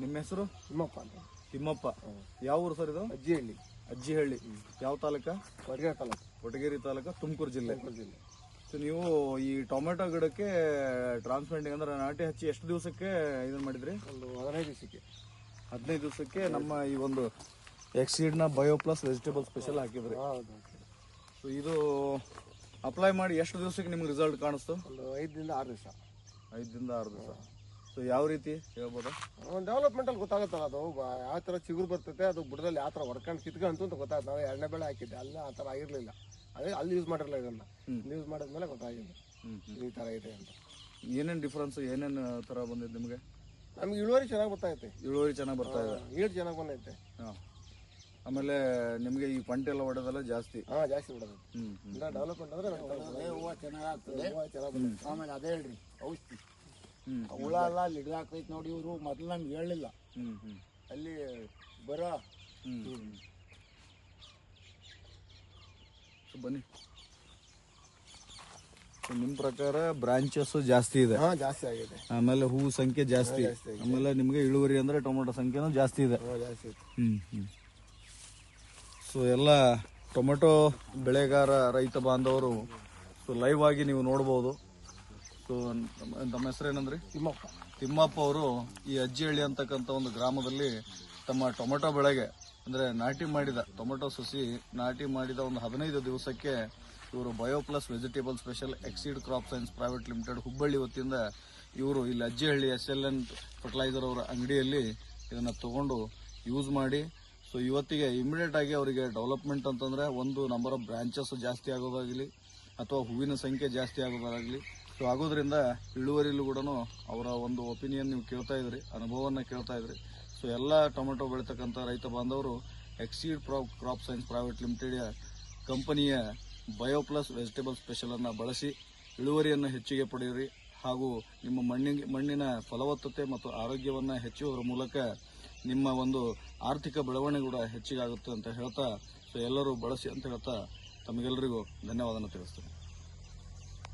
ನಿಮ್ಮ ಹೆಸರು? ತಿಮ್ಮಪ್ಪ ಅಂತ. ತಿಮ್ಮಪ್ಪ. ಯಾವ ಊರು ಸರ್ ಇದು? ಅಜ್ಜಿಹಳ್ಳಿ. ಅಜ್ಜಿಹಳ್ಳಿ. ಯಾವ ತಾಲೂಕ? ಕೊಡಗೆ ತಾಲೂಕು. ಕೊಟಗೇರಿ ತಾಲೂಕ ತುಮಕೂರು ಜಿಲ್ಲೆ. ತುಮಕೂರು ಜಿಲ್ಲೆ. ಸೊ ನೀವು ಈ ಟೊಮೆಟೊ ಗಿಡಕ್ಕೆ ಟ್ರಾನ್ಸ್ಪ್ಲಾಂಟಿಂಗ್ ಅಂದ್ರೆ ನಾಟಿ ಹಚ್ಚಿ ಎಷ್ಟು ದಿವಸಕ್ಕೆ ಇದನ್ನ ಮಾಡಿದ್ರಿ? ಒಂದು ಹದಿನೈದು ದಿವಸಕ್ಕೆ. ಹದಿನೈದು ದಿವಸಕ್ಕೆ ನಮ್ಮ ಈ ಒಂದು ಎಕ್ಸೀಡ್ನ ಬಯೋ ಪ್ಲಸ್ ವೆಜಿಟೇಬಲ್ ಸ್ಪೆಷಲ್ ಹಾಕಿದ್ರಿ. ಹೌದು ಸೊ ಇದು ಅಪ್ಲೈ ಮಾಡಿ ಎಷ್ಟು ದಿವಸಕ್ಕೆ ನಿಮ್ಗೆ ರಿಸಲ್ಟ್ ಕಾಣಿಸ್ತು? ಒಂದು ಐದರಿಂದ ಆರು ದಿವಸ. ಐದರಿಂದ ಆರು ದಿವಸ. ಸೊ ಯಾವ ರೀತಿ ಹೇಳ್ಬೋದು? ಡೆವಲಪ್ಮೆಂಟ್ ಅಲ್ಲಿ ಗೊತ್ತಾಗುತ್ತಲ್ಲ ಅದು ಯಾವ ಥರ ಚಿಗುರು ಬರ್ತೈತೆ ಅದು ಬುಡದಲ್ಲಿ ಯಾವ ಥರ ಹೊಡ್ಕೊಂಡು ಕಿತ್ಕಂತು ಅಂತ ಗೊತ್ತಾಯ್ತು ನಾವು ಎರಡನೇ ಬೆಳೆ ಹಾಕಿದ್ದೆ ಅಲ್ಲಿ ಆ ಥರ ಆಗಿರಲಿಲ್ಲ. ಅದೇ ಅಲ್ಲಿ ಯೂಸ್ ಮಾಡಿರಲಿಲ್ಲ ಇದನ್ನ. ಯೂಸ್ ಮಾಡಿದ್ಮೇಲೆ ಗೊತ್ತಾಗಿದೆ. ಈ ಥರ ಇದೆ ಅಂತ. ಏನೇನು ಡಿಫ್ರೆನ್ಸ್ ಏನೇನು ಥರ ಬಂದಿದೆ ನಿಮಗೆ? ನಮ್ಗೆ ಇಳುವರಿ ಚೆನ್ನಾಗಿ ಬರ್ತೈತೆ ಇಳುವರಿ ಚೆನ್ನಾಗಿ ಬರ್ತಾ ಇದೆ. ಈಡ್ ಚೆನ್ನಾಗಿ ಬಂದೈತೆ. ಹಾಂ. ಆಮೇಲೆ ನಿಮಗೆ ಈ ಪಂಟೆ ಎಲ್ಲ ಹೊಡೆದಲ್ಲ ಜಾಸ್ತಿ? ಹಾಂ ಜಾಸ್ತಿ ಬಿಡೋದು ಹ್ಮ್ ಇಲ್ಲ ಡೆವಲಪ್ಮೆಂಟ್ ಅಂದ್ರೆ ಹೂವು ಚೆನ್ನಾಗಿ ಬಂದೈತೆ ಆಮೇಲೆ ಅದೇ ಹೇಳ್ರಿ ಔಷಧಿ. ಹುಳ ಎಲ್ಲ ಅಲ್ಲಿ ಹಿಡ್ದಾಕೈತೆ ನೋಡಿ ಇವರು ಮೊದಲು ನಮ್ಗೆ ಹೇಳಿಲ್ಲ ಹ್ಮ್ ಹ್ಮ್. ಅಲ್ಲಿ ಬರ. ಬನ್ನಿ. ನಿಮ್ ನಿಮ್ಮ ಪ್ರಕಾರ ಬ್ರಾಂಚಸ್ ಜಾಸ್ತಿ ಇದೆ? ಹಾಂ ಜಾಸ್ತಿ ಆಗಿದೆ. ಆಮೇಲೆ ಹೂ ಸಂಖ್ಯೆ ಜಾಸ್ತಿ. ಆಮೇಲೆ ನಿಮಗೆ ಇಳುವರಿ ಅಂದ್ರೆ ಟೊಮೊಟೊ ಸಂಖ್ಯೆನೂ ಜಾಸ್ತಿ ಇದೆ. ಹ್ಮ್ ಹ್ಮ್. ಸೊ ಎಲ್ಲ ಟೊಮೆಟೊ ಬೆಳೆಗಾರ ರೈತ ಬಾಂಧವರು ಸೊ ಲೈವ್ ಆಗಿ ನೀವು ನೋಡ್ಬೋದು. ಸೊ ನಮ್ಮ ತಮ್ಮ ಹೆಸರೇನಂದ್ರಿ ತಿಮ್ಮಪ್ಪ ತಿಮ್ಮಪ್ಪ ಅವರು ಈ ಅಜ್ಜಿಹಳ್ಳಿ ಅಂತಕ್ಕಂಥ ಒಂದು ಗ್ರಾಮದಲ್ಲಿ ತಮ್ಮ ಟೊಮೆಟೊ ಬೆಳೆಗೆ, ಅಂದ್ರೆ ನಾಟಿ ಮಾಡಿದ ಟೊಮೆಟೊ ಸಸಿ ನಾಟಿ ಮಾಡಿದ ಒಂದು ಹದಿನೈದು ದಿವಸಕ್ಕೆ ಇವರು Bio Plus vegetable special Exceed Crop Science Private Limited Hubballi ವತಿಯಿಂದ ಇವರು ಇಲ್ಲಿ Ajjihalli S L N fertiliser ಅವರ ಅಂಗಡಿಯಲ್ಲಿ ಇದನ್ನ ತಗೊಂಡು ಯೂಸ್ ಮಾಡಿ. ಸೊ ಇವತ್ತಿಗೆ ಇಮಿಡಿಯೇಟ್ ಆಗಿ ಅವರಿಗೆ ಡೆವಲಪ್ಮೆಂಟ್ ಅಂತಂದ್ರೆ ಒಂದು ನಂಬರ್ ಆಫ್ ಬ್ರಾಂಚಸ್ ಜಾಸ್ತಿ ಆಗೋದಾಗಲಿ ಅಥವಾ ಹೂವಿನ ಸಂಖ್ಯೆ ಜಾಸ್ತಿ ಆಗೋದಾಗಲಿ ಸೊ ಆಗೋದ್ರಿಂದ ಇಳುವರಿಲೂ ಕೂಡ ಅವರ ಒಂದು ಒಪಿನಿಯನ್ ನೀವು ಕೇಳ್ತಾ ಇದ್ರಿ, ಅನುಭವವನ್ನು ಕೇಳ್ತಾ ಇದ್ರಿ. ಸೊ ಎಲ್ಲ ಟೊಮೆಟೊ ಬೆಳೀತಕ್ಕಂಥ ರೈತ ಬಾಂಧವರು Exceed prop Crop Science Private Limited ಕಂಪನಿಯ ಬಯೋಪ್ಲಸ್ ವೆಜಿಟೇಬಲ್ ಸ್ಪೆಷಲನ್ನು ಬಳಸಿ ಇಳುವರಿಯನ್ನು ಹೆಚ್ಚಿಗೆ ಪಡೆಯಿರಿ. ಹಾಗೂ ನಿಮ್ಮ ಮಣ್ಣಿಗೆ, ಮಣ್ಣಿನ ಫಲವತ್ತತೆ ಮತ್ತು ಆರೋಗ್ಯವನ್ನು ಹೆಚ್ಚುವುದರ ಮೂಲಕ ನಿಮ್ಮ ಒಂದು ಆರ್ಥಿಕ ಬೆಳವಣಿಗೆ ಕೂಡ ಹೆಚ್ಚಿಗಾಗುತ್ತೆ ಅಂತ ಹೇಳ್ತಾ ಸೊ ಎಲ್ಲರೂ ಬಳಸಿ ಅಂತ ಹೇಳ್ತಾ ತಮಗೆಲ್ಲರಿಗೂ ಧನ್ಯವಾದನ ತಿಳಿಸ್ತೇನೆ.